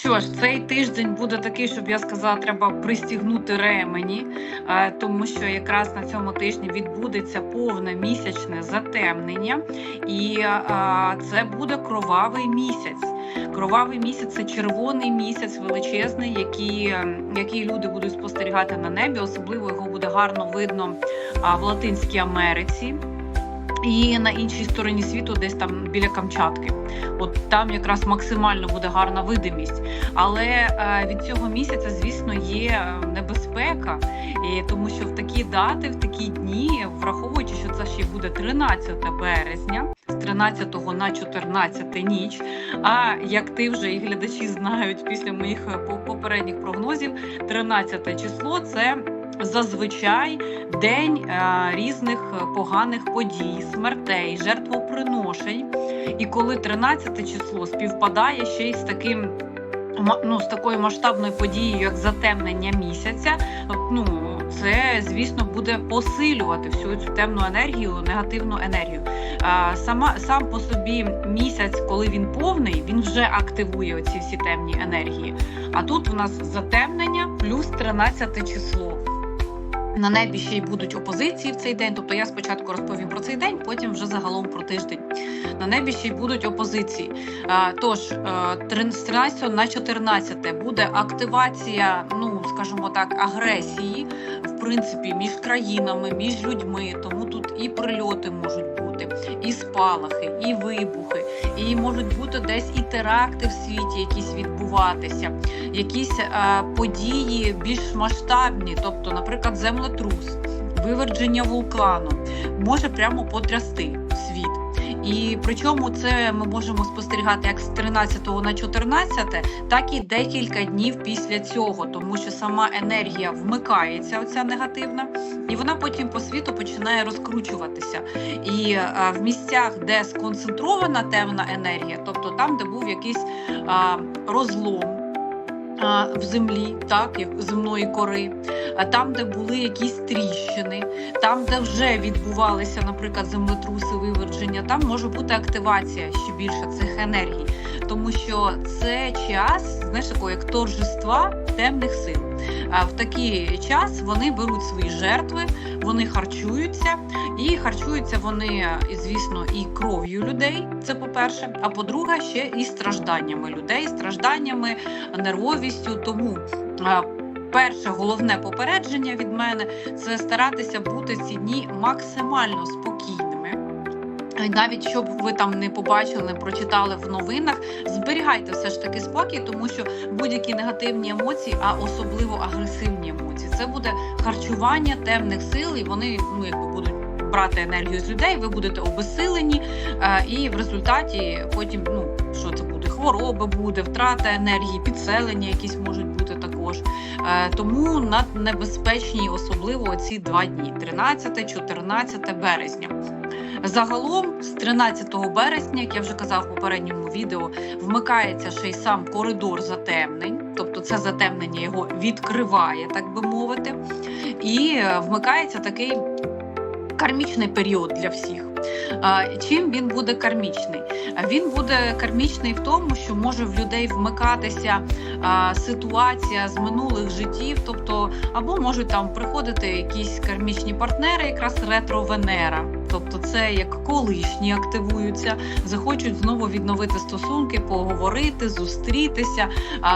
що ж, цей тиждень буде такий, щоб я сказала, треба пристігнути ремені, е, тому що якраз на цьому тижні відбудеться повне місячне затемнення, і е, це буде кровавий місяць. Кровавий місяць це червоний місяць величезний, який, е, який люди будуть спостерігати на небі. Особливо його буде гарно видно в Латинській Америці. І на іншій стороні світу, десь там біля Камчатки, от там якраз максимально буде гарна видимість. Але е, від цього місяця, звісно, є е, небезпека, і тому що в такі дати, в такі дні, враховуючи, що це ще буде 13 березня, з 13 на 14 ніч. А як ти вже і глядачі знають після моїх е, по- попередніх прогнозів, 13 число це зазвичай день е, різних е, поганих подій, смертей, жертвоприношень. І коли 13 число співпадає ще й з таким. Ну, з такою масштабною подією, як затемнення місяця, ну це звісно буде посилювати всю цю темну енергію, негативну енергію. А, сама сам по собі місяць, коли він повний, він вже активує оці всі темні енергії. А тут у нас затемнення плюс 13 число. На небі ще й будуть опозиції в цей день. Тобто я спочатку розповім про цей день, потім вже загалом про тиждень. На небі ще й будуть опозиції. Тож е, з 13 на 14 буде активація, ну скажімо так, агресії, в принципі, між країнами, між людьми. Тому тут і прильоти можуть бути, і спалахи, і вибухи, і можуть бути десь і теракти в світі, якісь відбуватися якісь е, події більш масштабні, тобто, наприклад, землетрус, виверження вулкану, може прямо потрясти. І причому це ми можемо спостерігати як з 13 на 14, так і декілька днів після цього, тому що сама енергія вмикається, оця негативна, і вона потім по світу починає розкручуватися. І е, в місцях, де сконцентрована темна енергія, тобто там, де був якийсь а, розлом а, в землі, так як земної кори, а там, де були якісь тріщини, там, де вже відбувалися, наприклад, землетруси, виверження, там може бути активація ще більше цих енергій, тому що це час, знаєш, такого як торжества темних сил. В такий час вони беруть свої жертви, вони харчуються, і харчуються вони, звісно, і кров'ю людей. Це по-перше. А по-друге, ще і стражданнями людей, стражданнями, нервовістю. Тому перше головне попередження від мене це старатися бути ці дні максимально спокійними. І Навіть щоб ви там не побачили, не прочитали в новинах, зберігайте все ж таки спокій, тому що будь-які негативні емоції, а особливо агресивні емоції, це буде харчування темних сил, і вони ну якби будуть брати енергію з людей. Ви будете обесилені, е, і в результаті потім ну що це буде? Хвороба буде, втрата енергії, підселення якісь можуть бути також. Е, Тому наднебезпечні, особливо ці два дні: 13-14 березня. Загалом з 13 березня, як я вже казав в попередньому відео, вмикається ще й сам коридор затемнень, тобто це затемнення його відкриває, так би мовити, і е, вмикається такий кармічний період для всіх. Чим він буде кармічний? Він буде кармічний в тому, що може в людей вмикатися ситуація з минулих життів, тобто або можуть там приходити якісь кармічні партнери, якраз ретро-венера. Тобто це як колишні активуються, захочуть знову відновити стосунки, поговорити, зустрітися,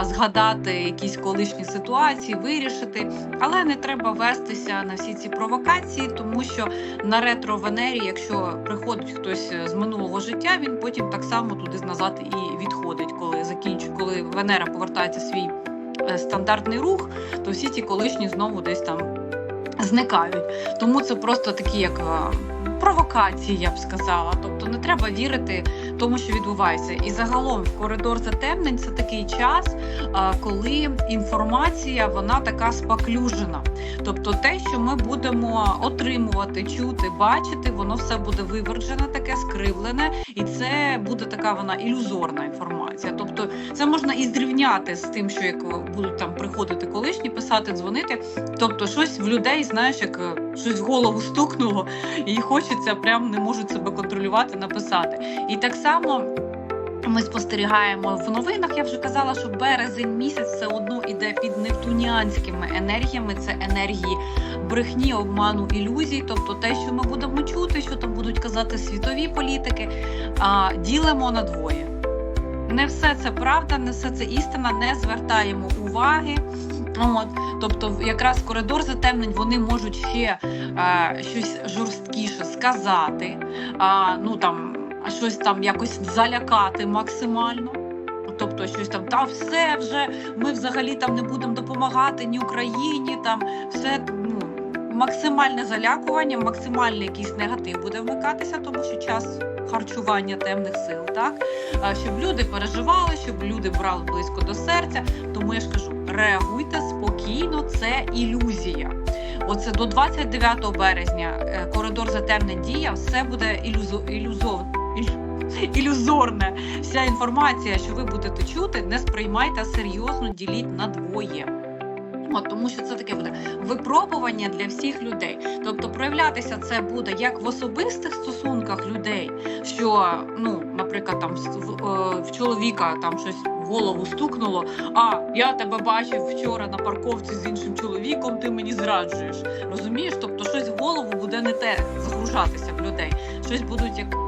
згадати якісь колишні ситуації, вирішити. Але не треба вестися на всі ці провокації, тому що на ретро-венері, якщо приходить хтось з минулого життя, він потім так само туди назад і відходить, коли закінчує, коли Венера повертається свій е, стандартний рух, то всі ті колишні знову десь там зникають. Тому це просто такі як провокації, я б сказала. Тобто не треба вірити тому, що відбувається. І загалом коридор затемнень це такий час, коли інформація вона така спаклюжена. Тобто те, що ми будемо отримувати, чути, бачити, воно все буде вивержене, таке скривлене, і це буде така вона ілюзорна інформація. Тобто, це можна і зрівняти з тим, що як будуть там приходити колишні, писати, дзвонити. Тобто, щось в людей, знаєш, як е, щось в голову стукнуло, і хочеться, прям не можуть себе контролювати, написати. І так само. Ми спостерігаємо в новинах. Я вже казала, що березень місяць все одно іде під нептуніанськими енергіями. Це енергії брехні, обману, ілюзій. Тобто, те, що ми будемо чути, що там будуть казати світові політики, ділимо на двоє. Не все це правда, не все це істина, не звертаємо уваги. От, тобто, якраз коридор затемнень вони можуть ще е, щось жорсткіше сказати, а, ну там щось там якось залякати максимально. Тобто, щось там, та все вже ми взагалі там не будемо допомагати ні Україні, там все ну, максимальне залякування, максимальний якийсь негатив буде вмикатися, тому що час харчування темних сил, так щоб люди переживали, щоб люди брали близько до серця. Тому я ж кажу, реагуйте спокійно, це ілюзія. Оце до 29 березня е, коридор затемнень дія, все буде ілюзо, ілюзов, ілюзорне. Вся інформація, що ви будете чути, не сприймайте серйозно, діліть на двоє. От, тому що це таке буде випробування для всіх людей. Тобто проявлятися це буде як в особистих стосунках людей, що ну, наприклад, там в, в, чоловіка там щось в голову стукнуло. А я тебе бачив вчора на парковці з іншим чоловіком, ти мені зраджуєш. Розумієш? Тобто щось в голову буде не те загружатися в людей. Щось будуть як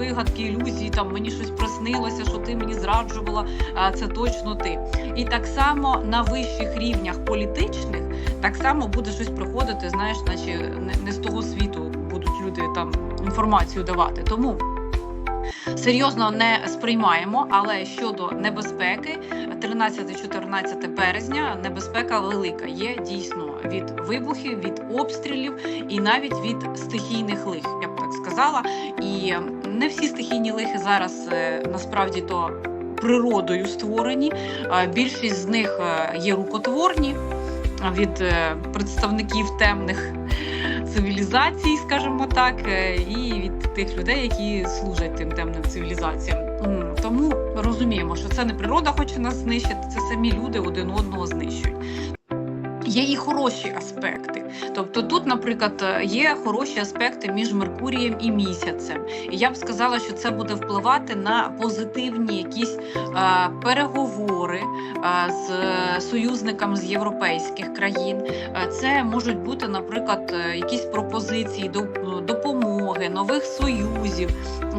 вигадки, ілюзії. Там мені щось приснилося, що ти мені зраджувала. Це точно ти. І так само на вищих рівнях політичних так само буде щось приходити, знаєш, наче не з того світу будуть люди там інформацію давати. Тому серйозно не сприймаємо, але щодо небезпеки, 13-14 березня небезпека велика є дійсно від вибухів, від обстрілів і навіть від стихійних лих, я б так сказала. І не всі стихійні лихи зараз е, насправді то природою створені. Е, Більшість з них е, є рукотворні від представників темних цивілізацій, скажімо так, і від тих людей, які служать тим темним цивілізаціям. Тому розуміємо, що це не природа хоче нас знищити, це самі люди один одного знищують. Є і хороші аспекти. Тобто тут, наприклад, є хороші аспекти між Меркурієм і місяцем. І я б сказала, що це буде впливати на позитивні якісь е, переговори е, з союзниками з європейських країн. Е, Це можуть бути, наприклад, е, якісь пропозиції до допомоги, нових союзів.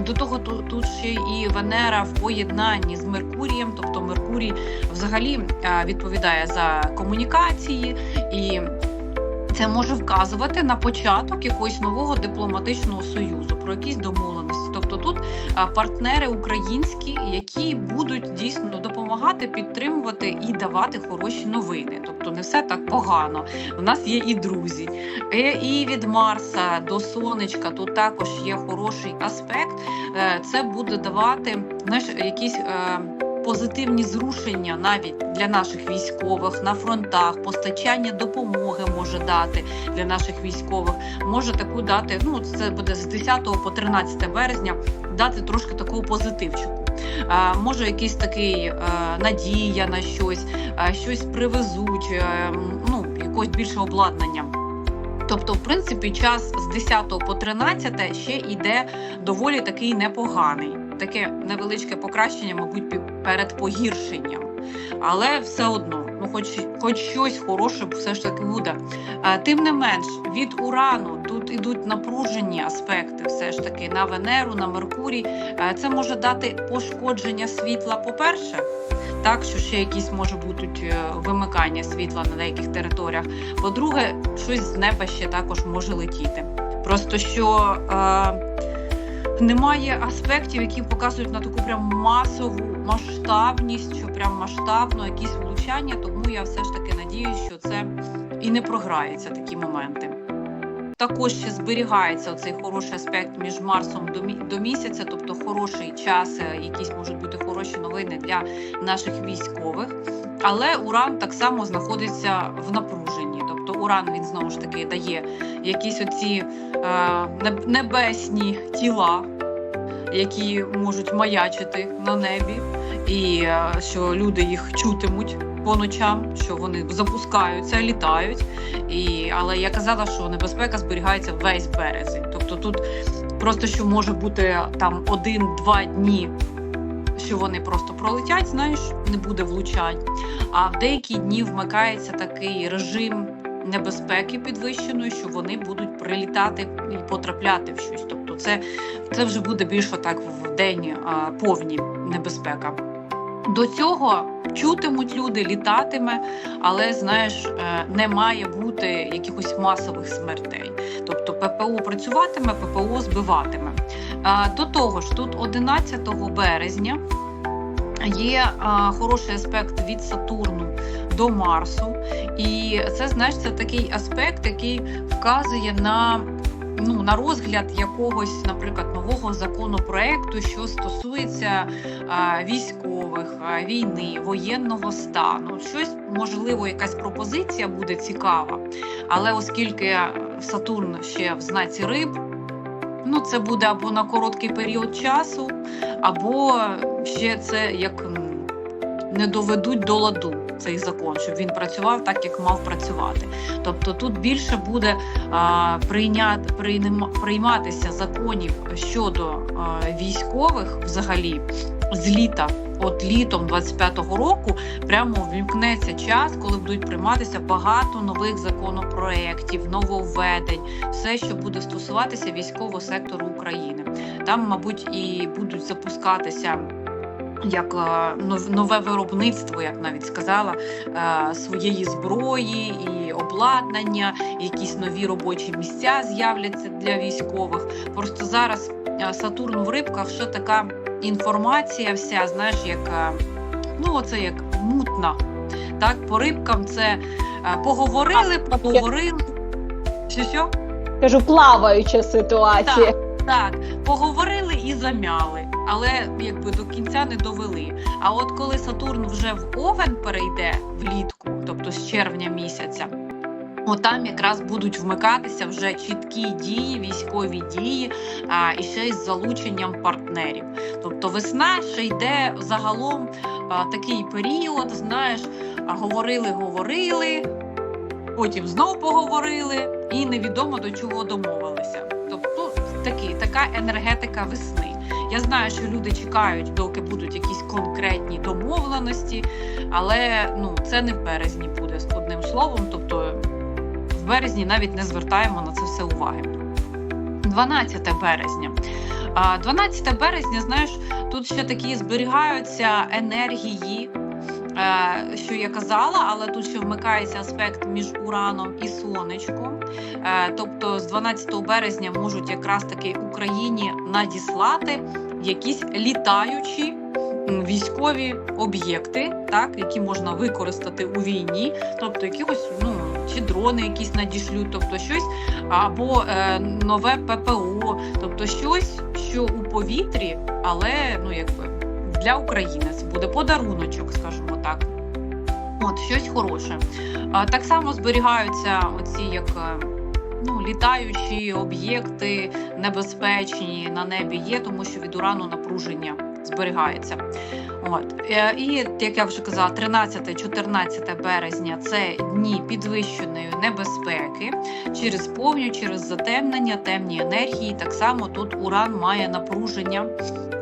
До того тут, ще і Венера в поєднанні з Меркурієм, тобто Меркурій взагалі е, відповідає за комунікації і. Це може вказувати на початок якогось нового дипломатичного союзу про якісь домовленості. Тобто тут партнери українські, які будуть дійсно допомагати, підтримувати і давати хороші новини. Тобто не все так погано. У нас є і друзі. Е, І від Марса до сонечка тут також є хороший аспект. Е, Це буде давати знаєш, якісь. Е, Позитивні зрушення навіть для наших військових на фронтах, постачання допомоги може дати для наших військових. Може таку дати. Ну це буде з 10 по 13 березня. Дати трошки такого позитивчику. А, може, якийсь такий е, надія на щось, е, щось привезуть, е, м, ну якось більше обладнання. Тобто, в принципі, час з 10 по 13 ще йде доволі такий непоганий. Таке невеличке покращення, мабуть, перед погіршенням. Але все одно, ну хоч, хоч щось хороше все ж таки буде. А, тим не менш, від урану тут ідуть напружені аспекти, все ж таки на Венеру, на Меркурій. Е, Це може дати пошкодження світла, по-перше, так що ще якісь може бути е, вимикання світла на деяких територіях. По-друге, щось з неба ще також може летіти. Просто що е, немає аспектів, які показують на таку прям масову масштабність, що прям масштабно якісь влучання. Тому я все ж таки надіюсь, що це і не програється такі моменти. Також ще зберігається цей хороший аспект між Марсом до місяця, тобто хороший час, е, якісь можуть бути хороші новини для наших військових. Але Уран так само знаходиться в напруженні. Тобто Уран він знову ж таки дає якісь оці е, небесні тіла, які можуть маячити на небі, і е, що люди їх чутимуть по ночам, що вони запускаються, літають. І, але я казала, що небезпека зберігається весь березень. Тобто тут просто що може бути там один-два дні, що вони просто пролетять, знаєш, не буде влучань. А в деякі дні вмикається такий режим небезпеки підвищеної, що вони будуть прилітати і потрапляти в щось. Це, це вже буде більше так в день а, повні небезпека. До цього чутимуть люди, літатиме, але знаєш, е, не має бути якихось масових смертей. Тобто ППО працюватиме, ППО збиватиме. До того ж, тут 11 березня є хороший аспект від Сатурну до Марсу, і це знаєш, це такий аспект, який вказує на. Ну, на розгляд якогось, наприклад, нового законопроекту, що стосується а, військових, а, війни, воєнного стану, щось можливо, якась пропозиція буде цікава, але оскільки Сатурн ще в знаці риб, ну це буде або на короткий період часу, або ще це як не доведуть до ладу цей закон, щоб він працював так, як мав працювати. Тобто тут більше буде а, прийнят, прийнема- прийматися законів щодо а, військових взагалі з літа. От літом 25-го року прямо ввімкнеться час, коли будуть прийматися багато нових законопроєктів, нововведень, все, що буде стосуватися військового сектору України. Там, мабуть, і будуть запускатися як е, нове виробництво, як навіть сказала, е, своєї зброї і обладнання, якісь нові робочі місця з'являться для військових. Просто зараз е, Сатурн в рибках, що така інформація, вся знаєш, як ну оце як мутна. Так, по рибкам це поговорили, поговорили. Що що? Кажу, плаваюча ситуація. Так, поговорили і замяли, але якби до кінця не довели. А от коли Сатурн вже в Овен перейде влітку, тобто з червня місяця, там якраз будуть вмикатися вже чіткі дії, військові дії, а, і ще з залученням партнерів. Тобто весна ще йде загалом а, такий період, знаєш, говорили, говорили, потім знову поговорили, і невідомо до чого домовилися. Такі, така енергетика весни. Я знаю, що люди чекають, доки будуть якісь конкретні домовленості, але ну це не в березні буде з одним словом. Тобто в березні навіть не звертаємо на це все уваги. 12 березня. 12 березня, знаєш, тут ще такі зберігаються енергії, е, що я казала, але тут ще вмикається аспект між Ураном і Сонечком. Е, Тобто з 12 березня можуть якраз таки Україні надіслати якісь літаючі військові об'єкти, так які можна використати у війні, тобто якихось ну чи дрони якісь надішлють, тобто щось або е, нове ППО, тобто щось, що у повітрі, але ну якби для України. Це буде подаруночок, скажімо так. От щось хороше. Так само зберігаються оці як. е, Ну, літаючі об'єкти небезпечні на небі є, тому що від урану напруження зберігається. От Е, і як я вже казала, 13-14 березня це дні підвищеної небезпеки через повню, через затемнення, темні енергії. Так само тут уран має напруження,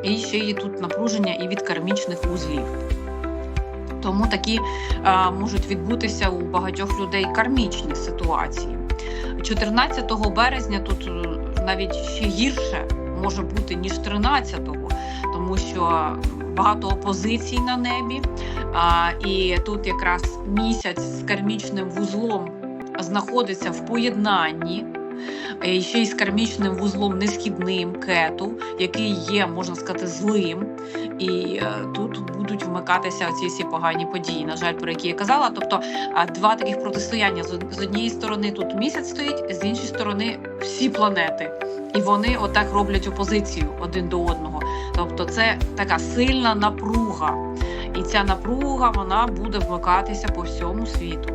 і ще є тут напруження і від кармічних вузлів. Тому такі е, можуть відбутися у багатьох людей кармічні ситуації. 14 березня тут е, навіть ще гірше може бути ніж 13-го, тому що багато опозицій на небі. А, і тут якраз місяць з кармічним вузлом знаходиться в поєднанні. І ще й з кармічним вузлом несхідним кету, який є, можна сказати, злим. І е, тут будуть вмикатися ці всі погані події, на жаль, про які я казала. Тобто два таких протистояння з, однієї сторони тут місяць стоїть, з іншої сторони всі планети. І вони отак роблять опозицію один до одного. Тобто, це така сильна напруга. І ця напруга вона буде вмикатися по всьому світу.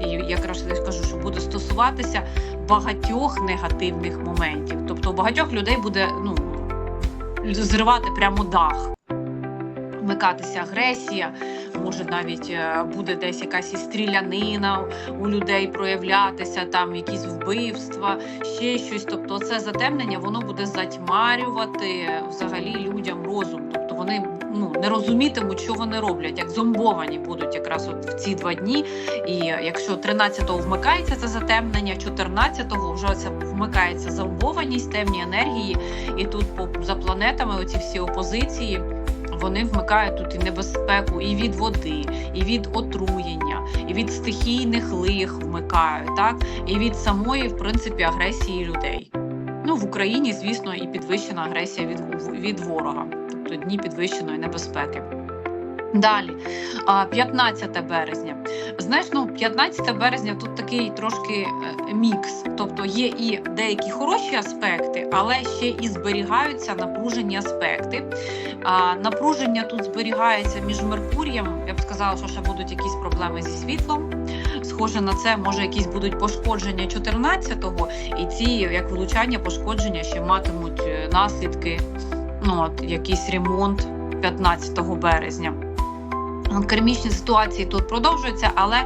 І я кажу, що буде стосуватися багатьох негативних моментів. Тобто, у багатьох людей буде ну, зривати прямо дах, вмикатися агресія, може навіть е, буде десь якась і стрілянина у людей проявлятися, там якісь вбивства, ще щось. Тобто, це затемнення воно буде затьмарювати взагалі людям розум. Тобто вони ну не розумітимуть, що вони роблять, як зомбовані будуть якраз от в ці два дні. І якщо 13-го вмикається це затемнення, 14-го вже це вмикається зомбованість, темні енергії, і тут по за планетами оці всі опозиції. Вони вмикають тут і небезпеку і від води, і від отруєння, і від стихійних лих вмикають, так і від самої, в принципі, агресії людей. Ну в Україні, звісно, і підвищена агресія від, від ворога, тобто дні підвищеної небезпеки. Далі, 15 березня. Знаєш, ну 15 березня тут такий трошки е, мікс. Тобто є і деякі хороші аспекти, але ще і зберігаються напружені аспекти. А, напруження тут зберігається між Меркурієм. Я б сказала, що ще будуть якісь проблеми зі світлом. Схоже на це, може, якісь будуть пошкодження 14-го, і ці як влучання, пошкодження ще матимуть е, наслідки. Ну от якийсь ремонт 15 березня. Кармічні ситуації тут продовжуються, але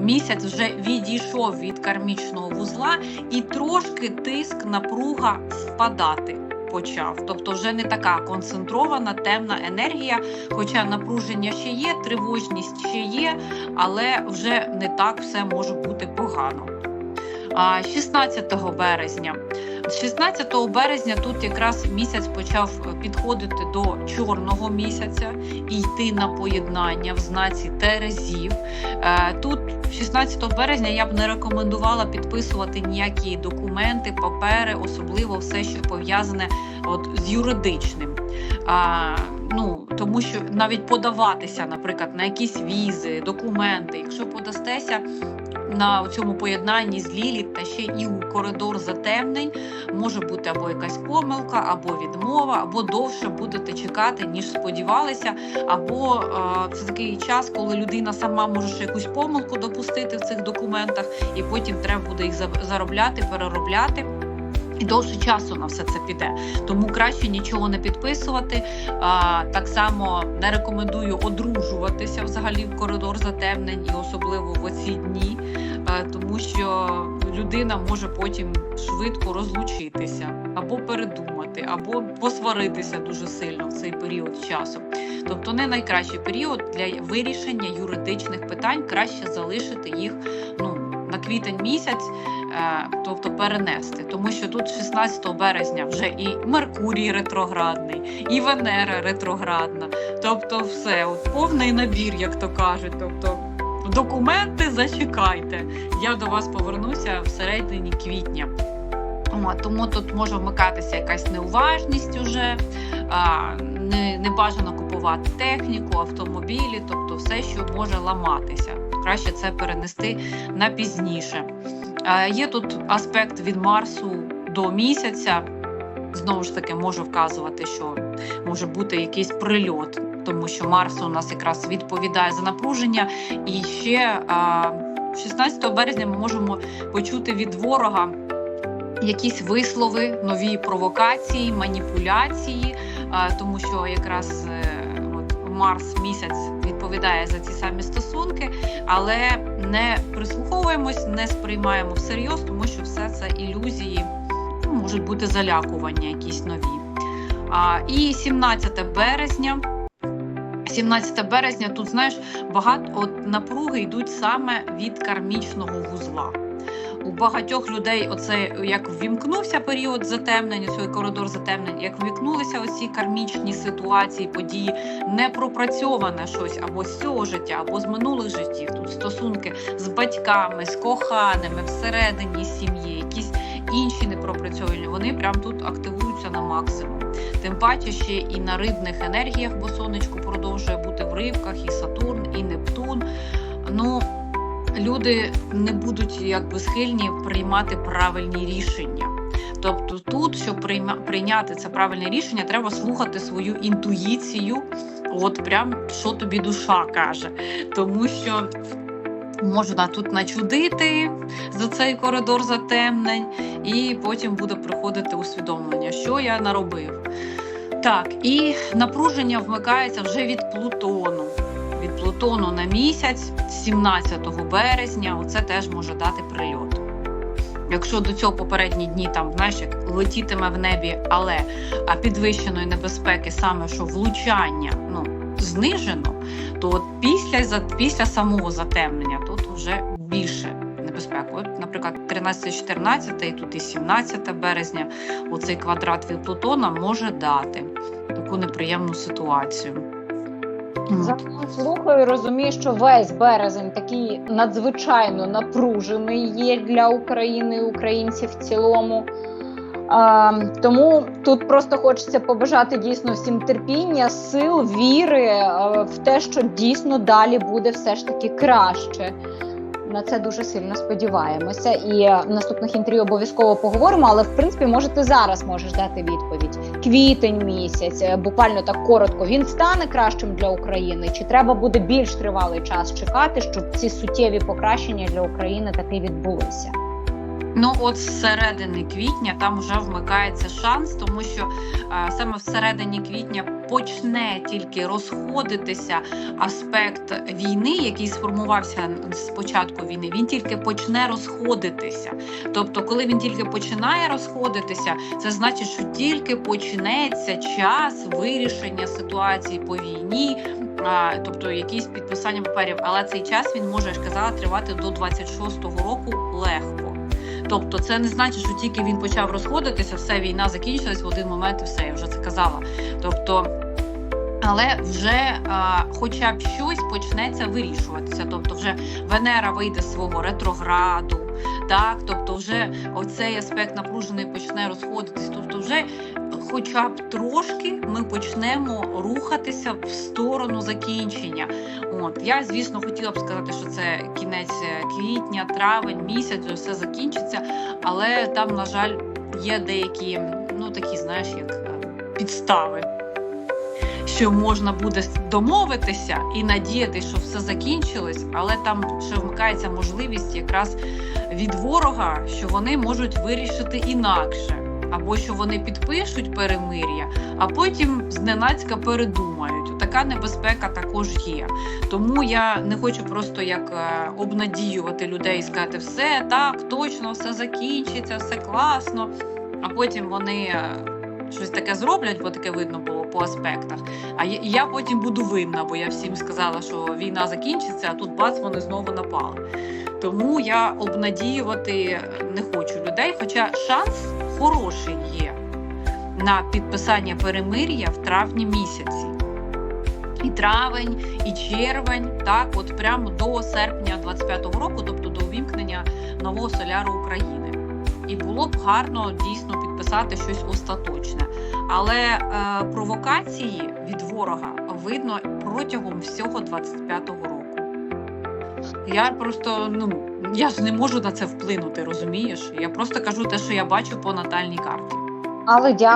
місяць вже відійшов від кармічного вузла, і трошки тиск напруга впадати почав. Тобто, вже не така концентрована темна енергія. Хоча напруження ще є, тривожність ще є, але вже не так все може бути погано. 16 березня. З 16 березня тут якраз місяць почав підходити до чорного місяця і йти на поєднання в знаці Терезів. Е, Тут 16 березня я б не рекомендувала підписувати ніякі документи, папери, особливо все, що пов'язане от з юридичним. А, ну тому що навіть подаватися, наприклад, на якісь візи, документи, якщо подастеся на цьому поєднанні з Ліліт та ще і у коридор затемнень, може бути або якась помилка, або відмова, або довше будете чекати, ніж сподівалися. Або е, це такий час, коли людина сама може ще якусь помилку допустити в цих документах, і потім треба буде їх заробляти, переробляти. І довше часу на все це піде, тому краще нічого не підписувати. А, так само не рекомендую одружуватися взагалі в коридор затемнень, і особливо в оці дні, а, тому що людина може потім швидко розлучитися або передумати, або посваритися дуже сильно в цей період часу. Тобто не найкращий період для вирішення юридичних питань, краще залишити їх ну на квітень місяць. Е, тобто перенести, тому що тут 16 березня вже і Меркурій ретроградний, і Венера ретроградна. Тобто, все, от повний набір, як то кажуть. Тобто, документи зачекайте. Я до вас повернуся всередині квітня. Тому тут може вмикатися якась неуважність уже, не, не бажано купувати техніку, автомобілі, тобто все, що може ламатися. Краще це перенести на пізніше. Є тут аспект від Марсу до місяця. Знову ж таки, можу вказувати, що може бути якийсь прильот, тому що Марс у нас якраз відповідає за напруження. І ще 16 березня ми можемо почути від ворога якісь вислови, нові провокації, маніпуляції, тому що якраз е, от Марс місяць відповідає за ці самі стосунки, але не прислуховуємось, не сприймаємо всерйоз, тому що все це ілюзії, ну, можуть бути залякування якісь нові. А, і 17 березня. 17 березня тут знаєш багато от напруги йдуть саме від кармічного вузла. У багатьох людей оце як ввімкнувся період затемнення, цей коридор затемнень, як ввікнулися оці кармічні ситуації, події, не пропрацьоване щось або з цього життя, або з минулих життів. Тут стосунки з батьками, з коханими, всередині сім'ї, якісь інші непропрацьовані. Вони прям тут активуються на максимум. Тим паче ще і на рибних енергіях, бо сонечко продовжує бути в рибках, і Сатурн, і Нептун. Ну люди не будуть якби схильні приймати правильні рішення. Тобто, тут, щоб прийняти це правильне рішення, треба слухати свою інтуїцію, от прям що тобі душа каже. Тому що можна тут начудити за цей коридор затемнень, і потім буде приходити усвідомлення, що я наробив. Так, і напруження вмикається вже від Плутону. Від Плутону на місяць, 17 березня, оце теж може дати прильот. Якщо до цього попередні дні там знаєш, як летітиме в небі, але підвищеної небезпеки, саме що влучання ну знижено, то от після за після самого затемнення тут вже більше небезпеки. От, наприклад, 13-14 і тут і 17 березня, оцей квадрат від Плутона може дати таку неприємну ситуацію. Загалом слухаю, розумію, що весь березень такий надзвичайно напружений є для України і українців в цілому. Тому тут просто хочеться побажати дійсно всім терпіння, сил, віри е, в те, що дійсно далі буде все ж таки краще. На це дуже сильно сподіваємося. І в наступних інтерв'ю обов'язково поговоримо. Але в принципі, може, ти зараз можеш дати відповідь. Квітень місяць, е, буквально так коротко. Він стане кращим для України? Чи треба буде більш тривалий час чекати, щоб ці суттєві покращення для України таки відбулися? Ну, от з середини квітня там вже вмикається шанс, тому що а, саме всередині квітня почне тільки розходитися аспект війни, який сформувався з початку війни. Він тільки почне розходитися. Тобто, коли він тільки починає розходитися, це значить, що тільки почнеться час вирішення ситуації по війні. А, тобто якісь підписання паперів, але цей час він може я ж казала тривати до 26-го року легко. Тобто, це не значить, що тільки він почав розходитися, все війна закінчилась в один момент, і все я вже це казала. Тобто, але вже а, хоча б щось почнеться вирішуватися. Тобто, вже Венера вийде з свого ретрограду, так тобто, вже оцей аспект напружений почне розходитись. Тобто, вже хоча б трошки ми почнемо рухатися в сторону закінчення. От я, звісно, хотіла б сказати, що це кінець е, квітня, травень, місяць, все закінчиться, але там, на жаль, є деякі, ну такі, знаєш, як е, підстави. Що можна буде домовитися і надіятися, що все закінчилось, але там ще вмикається можливість якраз від ворога, що вони можуть вирішити інакше, або що вони підпишуть перемир'я, а потім зненацька передумають. Така небезпека також є. Тому я не хочу просто як е, обнадіювати людей і сказати, все так, точно, все закінчиться, все класно. А потім вони е, щось таке зроблять, бо таке видно було по аспектах. А я, потім буду винна, бо я всім сказала, що війна закінчиться, а тут бац, вони знову напали. Тому я обнадіювати не хочу людей, хоча шанс хороший є на підписання перемир'я в травні місяці. І травень, і червень, так, от прямо до серпня 25-го року, тобто до увімкнення нового соляру України. І було б гарно дійсно підписати щось остаточне. Але е, провокації від ворога видно протягом всього 25-го року. Я просто ну я ж не можу на це вплинути, розумієш? Я просто кажу те, що я бачу по натальній карті. Але дякую.